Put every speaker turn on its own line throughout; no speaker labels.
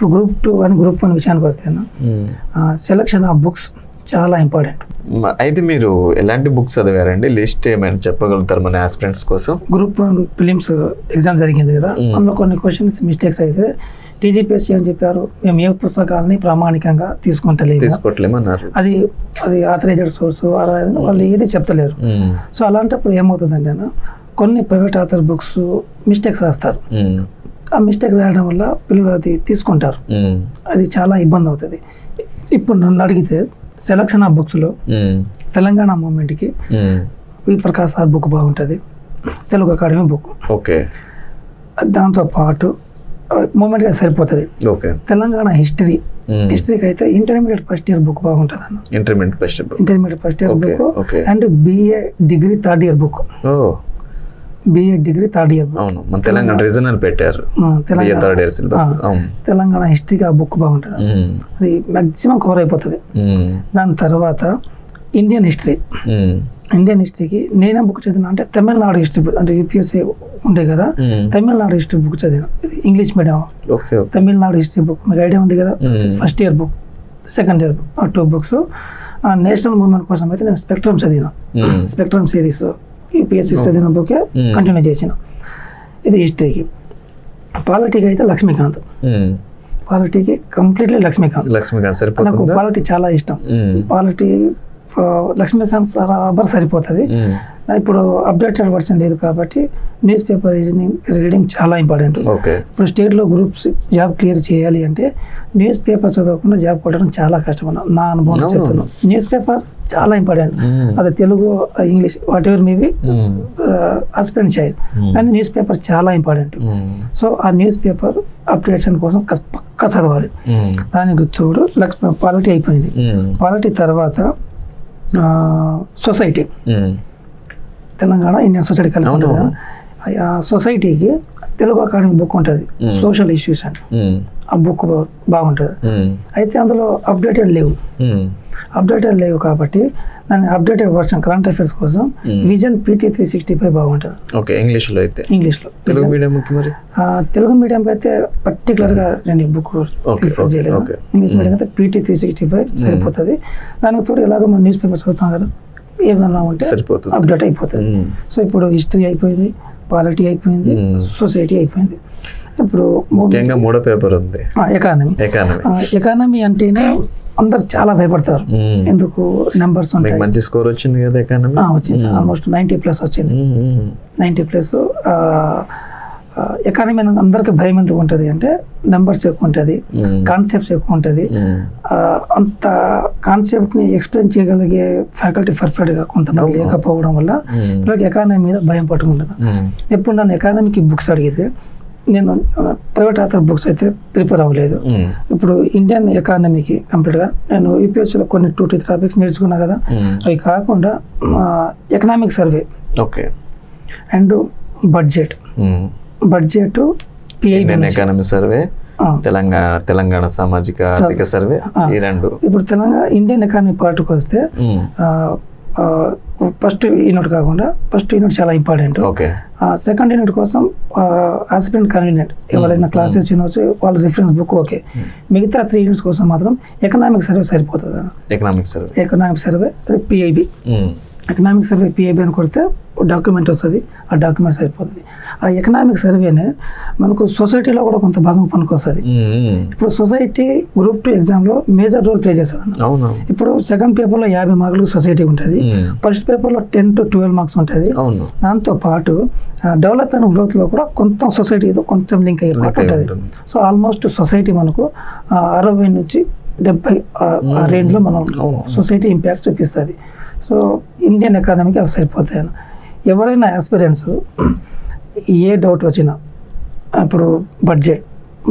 ఇప్పుడు group two అని group one విషయానికి వస్తేను సెలక్షన్ ఆఫ్ బుక్స్ చాలా ఇంపార్టెంట్
అయితే మీరు ఎలాంటి బుక్స్ చదివారండి? లిస్ట్ ఏమైనా చెప్పగలుగుతారు మన ఆస్పిరెంట్స్ కోసం?
గ్రూప్ వన్ ఫిలిమ్స్ ఎగ్జామ్ జరిగింది కదా అందులో కొన్ని క్వశ్చన్స్ మిస్టేక్స్ అయితే టీజీపీఎస్సీ అని చెప్పారు? మేము ఏ పుస్తకాలని ప్రామాణికంగా తీసుకుంటలేము.
తీసుకోవట్లేమన్నారు
అది అది ఆథరైజ్డ్ సోర్స్ వాళ్ళు ఏది చెప్తలేరు. సో అలాంటప్పుడు ఏమవుతుందంటే కొన్ని ప్రైవేట్ ఆథర్ బుక్స్ మిస్టేక్స్ రాస్తారు.
మ్మ్.
ఆ మిస్టేక్స్ రాయడం వల్ల పిల్లలు అది తీసుకుంటారు. అది చాలా ఇబ్బంది అవుతుంది. ఇప్పుడు నన్ను అడిగితే సెలక్షన్ ఆఫ్ బుక్స్లో. తెలంగాణ మూమెంట్కి
మ్మ్.
వి ప్రకాష్ సార్ బుక్ బాగుంటుంది. Telugu academy book.
ఓకే.
దాంతో పాటు మూమెంట్గా సరిపోతుంది. తెలంగాణ హిస్టరీ. హిస్టరీకి అయితే ఇంటర్మీడియట్ ఫస్ట్ ఇయర్ బుక్ బాగుంటుంది అన్న.
Intermediate first
intermediate first year book. And BA degree third year book. BA degree third year book
అవును మన తెలంగాణ రీజనల్ పెట్టారు.
Telangana
third year syllabus
Telangana హిస్టరీకి ఆ బుక్ బాగుంటుంది. అది మ్యాక్సిమం కవర్ అయిపోతుంది. దాని తర్వాత ఇండియన్ హిస్టరీ. ఇండియన్ హిస్టరీకి నేనే బుక్ చదివిన అంటే తమిళనాడు హిస్టరీ అంటే యూపీఎస్సీ ఉండే కదా. తమిళనాడు హిస్టరీ బుక్ చదివిన. English medium Tamil Nadu history book మీకు ఐడియా ఉంది కదా. First year book second year book ఆ టూ బుక్స్ నేషనల్ మూవ్మెంట్ కోసం అయితే నేను స్పెక్ట్రమ్ చదివిన. స్పెక్ట్రమ్ సిరీస్ యూపీఎస్సీ చదివిన బుకే. కంటిన్యూ చేసిన ఇది హిస్టరీకి పాలిటీకి అయితే లక్ష్మీకాంత్. పాలిటీకి కంప్లీట్లీ లక్ష్మీకాంత్.
లక్ష్మీకాంత్
నాకు పాలిటీ చాలా ఇష్టం. పాలిటీ లక్ష్మీకాంత్ బరాబర్ సరిపోతుంది
మ్మ్.
ఇప్పుడు అప్డేటెడ్ వర్షన్ లేదు కాబట్టి న్యూస్ పేపర్ రీజనింగ్ రీడింగ్ చాలా ఇంపార్టెంట్ ఇప్పుడు స్టేట్లో గ్రూప్స్ జాబ్ క్లియర్ చేయాలి అంటే న్యూస్ పేపర్ చదవకుండా జాబ్ కొట్టడం చాలా కష్టం నా అనుభవం. చెప్తున్నాను న్యూస్ పేపర్ చాలా ఇంపార్టెంట్. అది Telugu English whatever maybe. Husband
మ్మ్.
కానీ న్యూస్ పేపర్ చాలా ఇంపార్టెంట్. సో ఆ న్యూస్ పేపర్ అప్డేషన్ కోసం పక్కా చదవాలి. దానికి తోడు లక్ష్మి పాలిటీ అయిపోయింది. పాలిటీ తర్వాత సొసైటీ
మ్మ్.
తెలంగాణ ఇండియన్ సొసైటీ కలిపి
అవును.
ఉంటుంది కదా. ఆ సొసైటీకి తెలుగు అకాడమీ బుక్ ఉంటుంది. సోషల్ ఇష్యూస్ అని. ఆ బుక్ బాగుంటుంది. అయితే అందులో అప్డేటెడ్ లేవు. అప్డేటెడ్ లేవు కాబట్టి దాని అప్డేటెడ్ వర్షన్ కరెంట్ అఫైర్స్ కోసం. Vision PT three sixty five బాగుంటుంది.
ఓకే ఇంగ్లీష్లో అయితే.
ఇంగ్లీష్లో.
తెలుగు
ఆ, తెలుగు మీడియంకి అయితే పర్టికులర్గా నేను ఈ బుక్ చేయలేదు. ఇంగ్లీష్ మీడియం అయితే పీటీ త్రీ సిక్స్టీ ఫైవ్ సరిపోతుంది. దానికి తోడు ఎలాగో మనం న్యూస్ పేపర్ చదువుతాం కదా ఏదైనా ఉంటే
సరిపోతుంది.
అప్డేట్ అయిపోతుంది. సో ఇప్పుడు హిస్టరీ అయిపోయింది. పాలిటీ అయిపోయింది. సొసైటీ అయిపోయింది. ఇప్పుడు
ముఖ్యంగా మూడో పేపర్ ఉంది.
ఎకానమీ
ఎకానమీ
ఎకానమీ అంటేనే అందరు చాలా భయపడతారు. ఎందుకు? నెంబర్స్ ఉంటాయి.
మంచి స్కోర్ వచ్చింది కదా ఎకానమీ
వచ్చింది ఆల్మోస్ట్ నైంటీ ప్లస్ వచ్చింది. నైంటీ ప్లస్ ఎకానమీ అందరికి భయం ఎందుకు ఉంటుంది అంటే నెంబర్స్ ఎక్కువ ఉంటుంది కాన్సెప్ట్స్ ఎక్కువ ఉంటుంది. ఆ, అంత కాన్సెప్ట్ని ఎక్స్ప్లెయిన్ చేయగలిగే ఫ్యాకల్టీ పర్ఫెక్ట్గా కొంతమంది లేకపోవడం వల్ల వీళ్ళకి ఎకానమీ మీద భయం పట్టుకుంటుంది. ఎప్పుడు నన్ను ఎకానమీకి బుక్స్ అడిగితే నేను ప్రైవేట్ ఆథర్ బుక్స్ అయితే ప్రిపేర్ అవ్వలేదు. ఇప్పుడు ఇండియన్ ఎకానమీకి కంప్లీట్గా నేను యూపీఎస్సీలో కొన్ని టూ త్రీ టాపిక్స్ నేర్చుకున్నా కదా అవి కాకుండా economic survey
okay
and budget budget
Indian economy survey Telangana Telangana సామాజిక ఆర్థిక సర్వే. ఈ రెండు.
ఇప్పుడు తెలంగాణ ఇండియన్ ఎకానమీ పార్ట్కి వస్తే. ఫస్ట్ యూనిట్ కాకుండా ఫస్ట్ యూనిట్ చాలా ఇంపార్టెంట్
ఓకే.
సెకండ్ యూనిట్ కోసం ఆస్పిరెంట్ కన్వీనియంట్ ఎవరైనా క్లాసెస్ వినవచ్చు వాళ్ళ రిఫరెన్స్ బుక్ ఓకే. మిగతా త్రీ యూనిట్స్ కోసం మాత్రం ఎకనామిక్ సర్వే సరిపోతుంది
economic survey
economic survey PIB. Economic survey PIB అని కొడితే డాక్యుమెంట్ వస్తుంది. ఆ డాక్యుమెంట్ సరిపోతుంది. ఆ ఎకనామిక్ సర్వేనే మనకు సొసైటీలో కూడా కొంత భాగం పనికొస్తుంది. ఇప్పుడు సొసైటీ గ్రూప్ టూ ఎగ్జామ్లో మేజర్ రోల్ ప్లే చేస్తుంది ఇప్పుడు సెకండ్ పేపర్లో యాభై మార్కులు సొసైటీ ఉంటుంది. ఫస్ట్ పేపర్లో టెన్ టు ట్వెల్వ్ మార్క్స్ ఉంటుంది. దాంతో పాటు డెవలప్మెంట్ గ్రోత్లో కూడా కొంత సొసైటీతో కొంచెం లింక్ అయ్యే పాటు ఉంటుంది. సో ఆల్మోస్ట్ సొసైటీ మనకు అరవై నుంచి డెబ్బై రేంజ్లో మనం. సొసైటీ ఇంపాక్ట్ చూపిస్తుంది. సో ఇండియన్ ఎకానమీకి అవి సరిపోతాయి ఎవరైనా ఆస్పిరెంట్స్ ఏ డౌట్ వచ్చినా ఇప్పుడు budget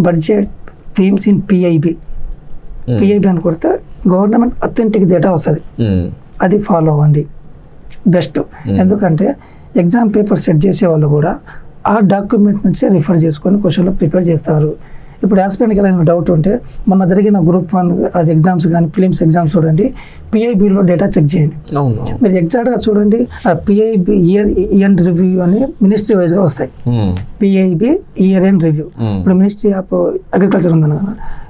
budget themes in PIB. PIB అని కొడితే గవర్నమెంట్ అథెంటిక్ డేటా వస్తుంది. అది ఫాలో అవ్వండి. బెస్ట్ ఎందుకంటే ఎగ్జామ్ పేపర్ సెట్ చేసే వాళ్ళు కూడా ఆ డాక్యుమెంట్ నుంచే రిఫర్ చేసుకొని క్వశ్చన్లు ప్రిపేర్ చేస్తారు. ఇప్పుడు ఆస్పిరెంట్కి ఏదైనా డౌట్ ఉంటే మొన్న జరిగిన గ్రూప్ వన్ ఎగ్జామ్స్ కానీ ఫిలిమ్స్ ఎగ్జామ్స్ చూడండి పిఐబిలో డేటా చెక్ చేయండి. మీరు ఎగ్జాక్ట్గా చూడండి ఆ పిఐబి ఇయర్ ఇయర్ రివ్యూ అని మినిస్ట్రీ వైజ్గా వస్తాయి. పిఐబి ఇయర్ ఎండ్ రివ్యూ ఇప్పుడు మినిస్ట్రీ ఆఫ్ అగ్రికల్చర్ ఉందన్న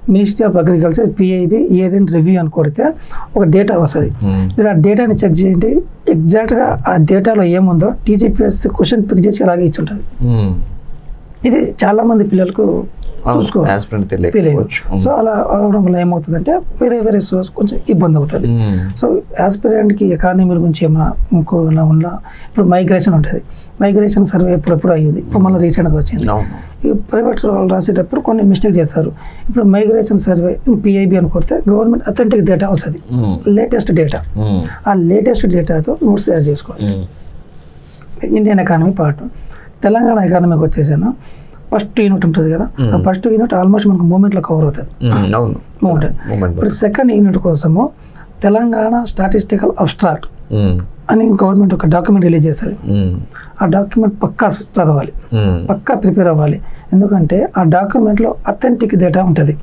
ministry of agriculture PIB year end review అని కొడితే ఒక డేటా వస్తుంది.
ఉమ్,
మీరు ఆ డేటాని చెక్ చేయండి ఎగ్జాక్ట్గా ఆ డేటాలో ఏముందో టీజీపీఎస్ క్వశ్చన్ పిక్ చేసి అలాగే ఇచ్చి ఉంటుంది
ఉమ్.
ఇది చాలా మంది పిల్లలకు తెలియదు. సో అలా అవడం వల్ల ఏమవుతుందంటే వేరే వేరే సోర్స్ కొంచెం ఇబ్బంది అవుతుంది సో ఆస్పిరెంట్కి ఎకానమీ గురించి ఏమైనా ఇంకో ఉన్నా ఇప్పుడు మైగ్రేషన్ ఉంటుంది. మైగ్రేషన్ సర్వే ఎప్పుడెప్పుడు అయ్యింది? ఇప్పుడు మళ్ళీ రీసెంట్గా వచ్చింది. ఈ ప్రైవేట్ వాళ్ళు రాసేటప్పుడు కొన్ని మిస్టేక్ చేస్తారు. ఇప్పుడు మైగ్రేషన్ సర్వే పిఐబి అని కొడితే గవర్నమెంట్ అథెంటిక్ డేటా వస్తుంది. లేటెస్ట్ డేటా ఆ లేటెస్ట్ డేటాతో నోట్స్ తయారు చేసుకోవాలి. ఇండియన్ ఎకానమీ పార్ట్ తెలంగాణ ఎకానమీకి వచ్చేసాను. ఫస్ట్ యూనిట్ ఉంటుంది కదా. ఆ ఫస్ట్ యూనిట్ ఆల్మోస్ట్ మనకు మూమెంట్లో కవర్ అవుతుంది. మూమెంట్. ఇప్పుడు సెకండ్ యూనిట్ కోసము తెలంగాణ స్టాటిస్టికల్ అబ్స్ట్రాక్ట్ అని గవర్నమెంట్ ఒక డాక్యుమెంట్ రిలీజ్ చేస్తుంది. ఆ డాక్యుమెంట్ పక్కా చదవాలి. పక్కా ప్రిపేర్ అవ్వాలి. ఎందుకంటే ఆ డాక్యుమెంట్లో అథెంటిక్ డేటా ఉంటుంది.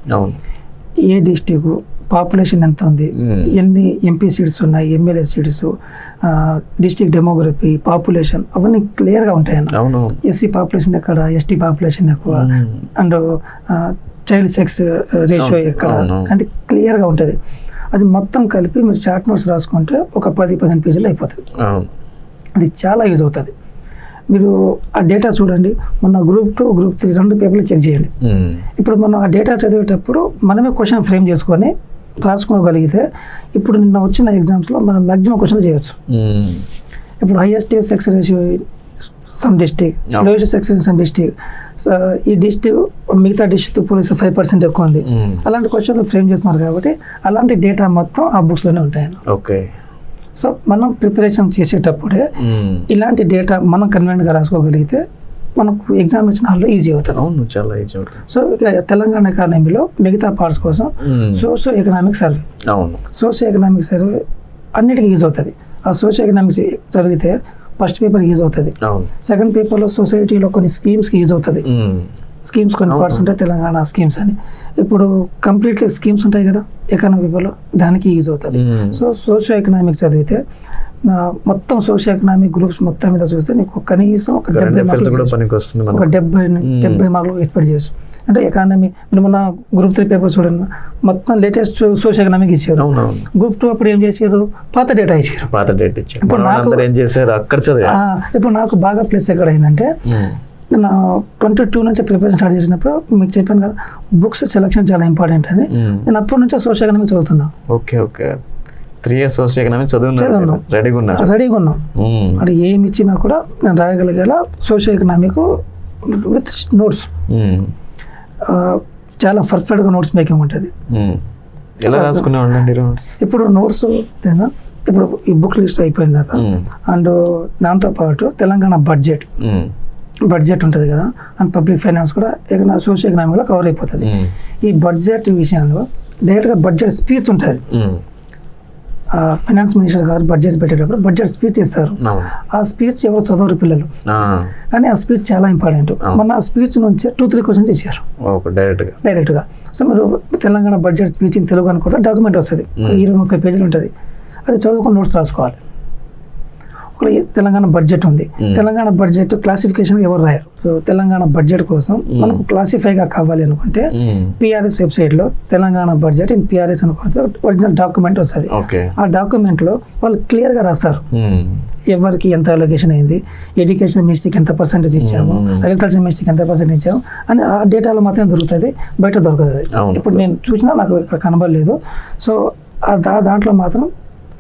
ఏ డిస్టిక్ పాపులేషన్ ఎంత ఉంది?
ఉమ్,
ఎన్ని ఎంపీ సీట్స్ ఉన్నాయి? MLA seats district demography population అవన్నీ క్లియర్గా ఉంటాయన్న. ఎస్సీ పాపులేషన్ ఎక్కడ? ఎస్టీ పాపులేషన్ ఎక్కువ.
ఉమ్,
అండ్ చైల్డ్ సెక్స్ రేషియో ఎక్కడ. అది క్లియర్గా ఉంటుంది. అది మొత్తం కలిపి మీరు చార్ట్ నోట్స్ రాసుకుంటే ఒక పది పదిహేను పేజీలు అయిపోతుంది. అది చాలా యూజ్ అవుతుంది. మీరు ఆ డేటా చూడండి. మొన్న గ్రూప్ టూ గ్రూప్ త్రీ రెండు పేపర్లు చెక్ చేయండి.
ఉమ్,
ఇప్పుడు మనం ఆ డేటా చదివేటప్పుడు మనమే క్వశ్చన్ ఫ్రేమ్ చేసుకొని రాసుకోగలిగితే ఇప్పుడు నిన్న వచ్చిన ఎగ్జామ్స్లో మనం మ్యాక్సిమం క్వశ్చన్ చేయొచ్చు.
ఉమ్,
ఇప్పుడు highest sex ratio some district. Lowest sex some district ఈ డిస్టిక్ మిగతా డిస్టిక్ పోలీస్ ఫైవ్ పర్సెంట్ ఎక్కువ ఉంది. అలాంటి క్వశ్చన్లు ఫ్రేమ్ చేస్తున్నారు కాబట్టి అలాంటి డేటా మొత్తం ఆ బుక్స్లోనే ఉంటాయండి
ఓకే.
సో మనం ప్రిపరేషన్ చేసేటప్పుడే ఇలాంటి డేటా మనం కన్వీనెంట్గా రాసుకోగలిగితే మనకు ఎగ్జామ్ ఇచ్చిన హాల్లో ఈజీ అవుతుంది.
అవును చాలా ఈజీ అవుతుంది.
సో ఇక తెలంగాణ ఎకానమీలో మిగతా పార్ట్స్ కోసం సోషో ఎకనామిక్ సర్వే
అవును.
సోషో ఎకనామిక్ సర్వే అన్నిటికీ యూజ్ అవుతుంది. ఆ సోషో ఎకనామిక్స్ చదివితే ఫస్ట్ పేపర్ యూజ్ అవుతుంది. సెకండ్ పేపర్లో సొసైటీలో కొన్ని స్కీమ్స్కి యూజ్ అవుతుంది. స్కీమ్స్ కొన్ని
అవును.
పార్ట్స్ ఉంటాయి తెలంగాణ స్కీమ్స్ అని. ఇప్పుడు కంప్లీట్లీ స్కీమ్స్ ఉంటాయి కదా ఎకనామిక్ పేపర్లో దానికి యూజ్ అవుతుంది. సో సోషియో ఎకనామిక్ చదివితే మొత్తం సోషియో ఎకనామిక్ గ్రూప్స్ మొత్తం మీద చూస్తే నీకు కనీసం ఒక డెబ్బై ఒక డెబ్బై. డెబ్బై మార్కులు ఎక్స్పెక్ట్ చేయొచ్చు. అంటే ఎకానమీ మీరు మొన్న గ్రూప్ త్రీ పేపర్ చూడండి. మొత్తం లేటెస్ట్ సోషియో ఎకనామిక్ ఇచ్చారు. గ్రూప్ టూ అప్పుడు ఏం చేశారు? పాత డేటా ఇచ్చారు.
పాత డేట్ ఇచ్చారు.
ఇప్పుడు నాకు-
ఏం చేశారు? అక్కడ
ఇప్పుడు నాకు బాగా ప్లస్ ఎక్కడ అయిందంటే నేను ట్వంటీ టూ నుంచి ప్రిపరేషన్ స్టార్ట్ చేసినప్పుడు మీకు చెప్పాను కదా బుక్స్ సెలెక్షన్ చాలా ఇంపార్టెంట్ అని. నేను అప్పటి నుంచే సోషల్ ఎకనామిక్ చదువుతున్నా.
Okay okay. Three years social economics
చదువున్నాం.
రెడీగా ఉన్నారు
రెడీగా ఉన్నాను
ఉమ్,
అంటే ఏమి ఇచ్చినా కూడా నేను రాయగలిగేలా సోషల్ ఎకనామిక్ విత్ నోట్స్ చాలా పర్ఫెక్ట్గా నోట్స్ మేకింగ్ ఉంటుంది.
ఎలా రాసుకునేవాళ్ళండి నోట్స్
ఇప్పుడు నోట్స్ ఏదైనా ఇప్పుడు ఈ బుక్ లిస్ట్ అయిపోయిన తర్వాత
ఉమ్,
అండ్ దాంతోపాటు తెలంగాణ బడ్జెట్ బడ్జెట్ ఉంటుంది కదా అండ్ పబ్లిక్ ఫైనాన్స్ కూడా సోషల్ ఎకనామిక్లో కవర్ అయిపోతుంది. ఈ బడ్జెట్ విషయంలో డైరెక్ట్గా బడ్జెట్ స్పీచ్ ఉంటుంది. ఫైనాన్స్ మినిస్టర్ గారు బడ్జెట్ పెట్టేటప్పుడు బడ్జెట్ స్పీచ్ ఇస్తారు. ఆ స్పీచ్ ఎవరు చదవరు పిల్లలు. కానీ ఆ స్పీచ్ చాలా ఇంపార్టెంట్ మన ఆ స్పీచ్ నుంచి టూ త్రీ క్వశ్చన్స్ ఇచ్చారు.
డైరెక్ట్గా
డైరెక్ట్గా సో మీరు Telangana budget speech in Telugu అనుకుంటే డాక్యుమెంట్ వస్తుంది. ఇరవై ముప్పై పేజీలు ఉంటుంది. అది చదువుకొని నోట్స్ రాసుకోవాలి. ఒక తెలంగాణ బడ్జెట్ ఉంది. తెలంగాణ బడ్జెట్ క్లాసిఫికేషన్ ఎవరు రాయరు? సో తెలంగాణ బడ్జెట్ కోసం మనకు క్లాసిఫైగా కావాలి అనుకుంటే పిఆర్ఎస్ వెబ్సైట్లో తెలంగాణ బడ్జెట్ ఇన్ పిఆర్ఎస్ అని కొడితే ఒరిజినల్ డాక్యుమెంట్ వస్తుంది. ఆ డాక్యుమెంట్లో వాళ్ళు క్లియర్గా రాస్తారు. ఎవరికి ఎంత అలొకేషన్ అయింది ఎడ్యుకేషన్ మినిస్ట్రీకి ఎంత పర్సెంటేజ్ ఇచ్చాము అగ్రికల్చర్ మినిస్ట్రీకి ఎంత పర్సెంట్ ఇచ్చాము అని ఆ డేటాలో మాత్రం దొరుకుతుంది బయట దొరకదు. ఇప్పుడు నేను చూసినా నాకు ఇక్కడ కనబడలేదు. సో ఆ దాంట్లో మాత్రం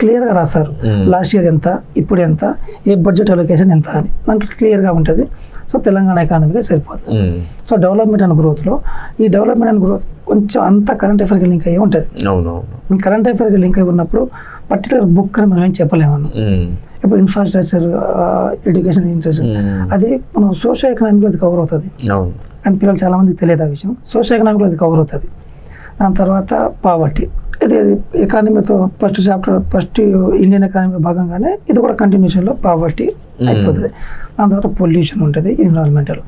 క్లియర్గా రాస్తారు
Hmm.
లాస్ట్ ఇయర్ ఎంత ఇప్పుడు ఎంత ఏ బడ్జెట్ అలొకేషన్ ఎంత అని. దాంట్లో క్లియర్గా ఉంటుంది. సో తెలంగాణ ఎకానమీగా సరిపోతుంది. సో డెవలప్మెంట్ అండ్ గ్రోత్లో ఈ డెవలప్మెంట్ అండ్ గ్రోత్ కొంచెం అంతా కరెంట్ అఫేర్కి లింక్ అయ్యి ఉంటుంది. ఈ కరెంట్ అఫేర్కి లింక్ అయి ఉన్నప్పుడు పర్టికులర్ బుక్ అని మనం ఏం చెప్పలేము ఇప్పుడు ఇన్ఫ్రాస్ట్రక్చర్ ఎడ్యుకేషన్ ఇంట్రెస్ట్ అది మనం సోషల్ ఎకనామిక్లో అది కవర్ అవుతుంది. కానీ పిల్లలు చాలామందికి తెలియదు ఆ విషయం. సోషల్ ఎకనామిక్లో అది కవర్ అవుతుంది. దాని తర్వాత పావర్టీ ఇది ఎకానమీతో first chapter first Indian economy భాగంగానే ఇది కూడా కంటిన్యూషన్లో పావర్టీ అయిపోతుంది. దాని తర్వాత పొల్యూషన్ ఉంటుంది ఎన్విరాన్మెంటల్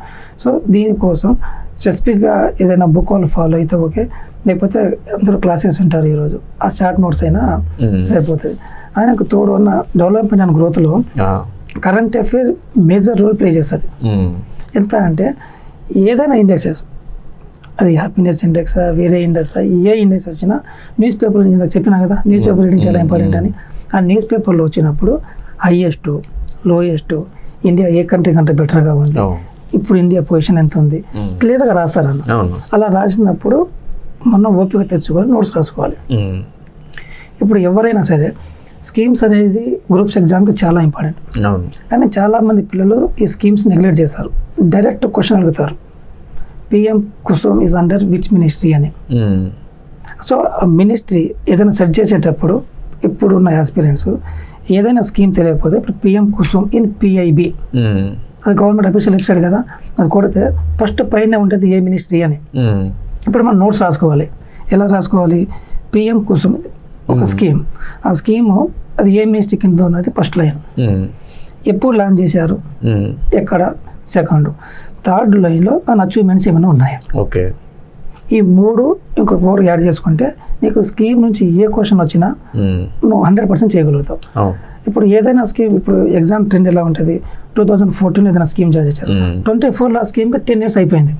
సో దీనికోసం స్పెసిఫిక్గా ఏదైనా బుక్ వాళ్ళు ఫాలో అయితే ఓకే లేకపోతే అందరూ క్లాసెస్ ఉంటారు ఈరోజు. ఆ షార్ట్ నోట్స్ అయినా. సరిపోతుంది. ఆయనకు తోడు ఉన్న development and గ్రోత్లో. Current affair major role play చేస్తుంది. ఎంత అంటే ఏదైనా ఇండెక్సెస్ అది హ్యాపీనెస్ ఇండెక్స్ వేరే ఇండెక్స్ ఏ ఇండెక్స్ వచ్చినా న్యూస్ పేపర్ ఇందాక చెప్పినా కదా న్యూస్ పేపర్ రీడింగ్ చాలా ఇంపార్టెంట్ అని. ఆ న్యూస్ పేపర్లో వచ్చినప్పుడు హైయెస్ట్ లోయెస్ట్ ఇండియా ఏ కంట్రీ కంటే బెటర్గా ఉంది. ఇప్పుడు ఇండియా పొజిషన్ ఎంత ఉంది. క్లియర్గా రాస్తారన్న అలా రాసినప్పుడు మనం ఓపిక తెచ్చుకొని నోట్స్ రాసుకోవాలి. ఇప్పుడు ఎవరైనా సరే స్కీమ్స్ అనేది గ్రూప్స్ ఎగ్జామ్కి చాలా ఇంపార్టెంట్ కానీ చాలామంది పిల్లలు ఈ స్కీమ్స్ నెగ్లెక్ట్ చేస్తారు. డైరెక్ట్ క్వశ్చన్ అడుగుతారు. PM Kusum is under which ministry అని. సో ఆ మినిస్ట్రీ ఏదైనా సెట్ చేసేటప్పుడు ఇప్పుడు ఉన్న ఆస్పిరెంట్స్ ఏదైనా స్కీమ్ తెలియకపోతే ఇప్పుడు పిఎం కుసుమ్ ఇన్ పిఐబి. అది గవర్నమెంట్ అఫీషియల్ వెబ్సైట్ కదా అది కొడితే ఫస్ట్ పైన ఉంటుంది ఏ మినిస్ట్రీ అని.
మ్మ్.
ఇప్పుడు మనం నోట్స్ రాసుకోవాలి. ఎలా రాసుకోవాలి? పిఎం కుసుమ్ ఒక స్కీమ్ ఆ స్కీము అది ఏ మినిస్ట్రీ కింద ఉన్నది? First line. ఎప్పుడు లాంచ్ చేశారు. ఎక్కడ? సెకండ్. థర్డ్ లైన్లో దాని అచీవ్మెంట్స్ ఏమైనా ఉన్నాయా?
ఓకే.
ఈ మూడు ఇంకో ఫోర్ యాడ్ చేసుకుంటే నీకు స్కీమ్ నుంచి ఏ క్వశ్చన్ వచ్చినా. నువ్వు హండ్రెడ్ పర్సెంట్ చేయగలుగుతావు. ఇప్పుడు ఏదైనా స్కీమ్ ఇప్పుడు ఎగ్జామ్ ట్రెండ్ ఎలా ఉంటుంది? టూ థౌజండ్ ఫోర్టీన్ ఏదైనా స్కీమ్ జారీ చేశారు. ట్వంటీ ఫోర్లో ఆ స్కీమ్కి టెన్ ఇయర్స్ అయిపోయింది.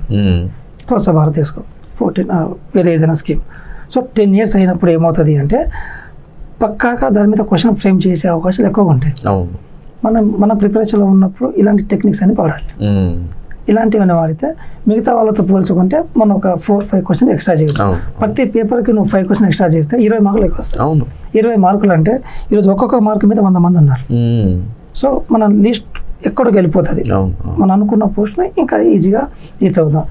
స్వచ్ఛ భారత్ తీసుకో. ఫోర్టీన్ వేరే ఏదైనా స్కీమ్ సో టెన్ ఇయర్స్ అయినప్పుడు ఏమవుతుంది అంటే పక్కాగా దాని మీద క్వశ్చన్ ఫ్రేమ్ చేసే అవకాశాలు ఎక్కువగా ఉంటాయి. మనం మన ప్రిపరేషన్లో ఉన్నప్పుడు ఇలాంటి టెక్నిక్స్ అని వాడాలి. ఇలాంటివన్నీ వాడితే మిగతా వాళ్ళతో పోల్చుకుంటే మనం ఒక ఫోర్ ఫైవ్ క్వశ్చన్ ఎక్స్ట్రా చేయొచ్చు. ప్రతి పేపర్కి నువ్వు ఫైవ్ క్వశ్చన్ ఎక్స్ట్రా చేస్తే ఇరవై మార్కులు ఎక్కువ వస్తాయి.
అవును.
ఇరవై మార్కులు అంటే ఈరోజు ఒక్కొక్క మార్కు మీద వంద మంది ఉన్నారు. సో మన లిస్ట్ ఎక్కడికి వెళ్ళిపోతుంది. మనం అనుకున్న పోస్ట్ని ఇంకా ఈజీగా రీచ్ అవుతాం.